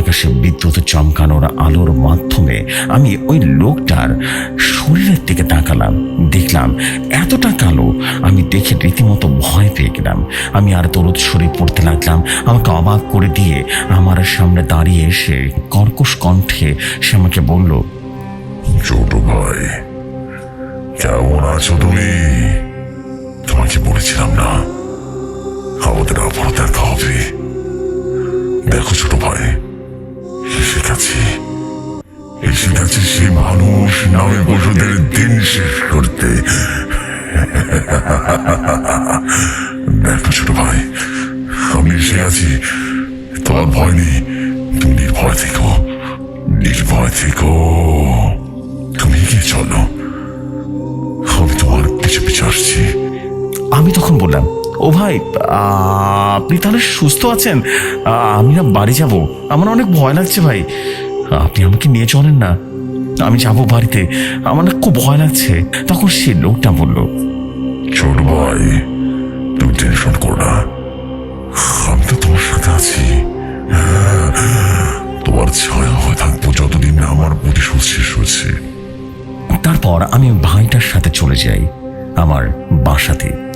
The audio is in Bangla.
আকাশে বিদ্যুৎ চমকানোর আলোর মাধ্যমে আমি ওই লোকটার শরীরের দিকে তাকালাম, দেখলাম এতটা কালো, আমি দেখে রীতিমতো ভয় পেয়ে গেলাম। আমি আর দরদ শরীর পড়তে লাগলাম, আমাকে অবাক করে দিয়ে আমার সামনে দাঁড়িয়ে এসে কর্কশ কণ্ঠে সে আমাকে বলল, ছোট ভাই, কেমন আছো তুমি? তোমাকে বলেছিলাম না, আমাদের দেখা হবে দেখো ছোট ভাই গেছি এসে গেছে সেই মানুষ নামে পশুদের দিন শেষ করতে। দেখো ছোট ভাই, আমি এসে গেছি তোমার ভয় নেই, তুমি নির্ভয় থেকো। নির্ভয় থেকো। তুমি এগিয়ে চলো। আমি তোমার পিছু পিছু আসছি। আমি তখন বললাম ও ভাই আপনি তাহলে সুস্থ আছেন? আমি না বাড়ি যাব। আমার অনেক ভয় লাগছে ভাই। আপনি আমাকে নিয়ে চলেন না। আমি যাব বাড়িতে। আমার না খুব ভয় লাগছে। তখন সে লোকটা বলল ছোট ভাই তুমি টেনশন করো না। আমি তো তোমার সাথে আছি। তোমার ছায়া হয়ে থাকব যতদিন না আমার প্রতিশোধ শেষ হয়েছে। তারপর আমি ভাইটার সাথে চলে যাই আমার বাসাতে।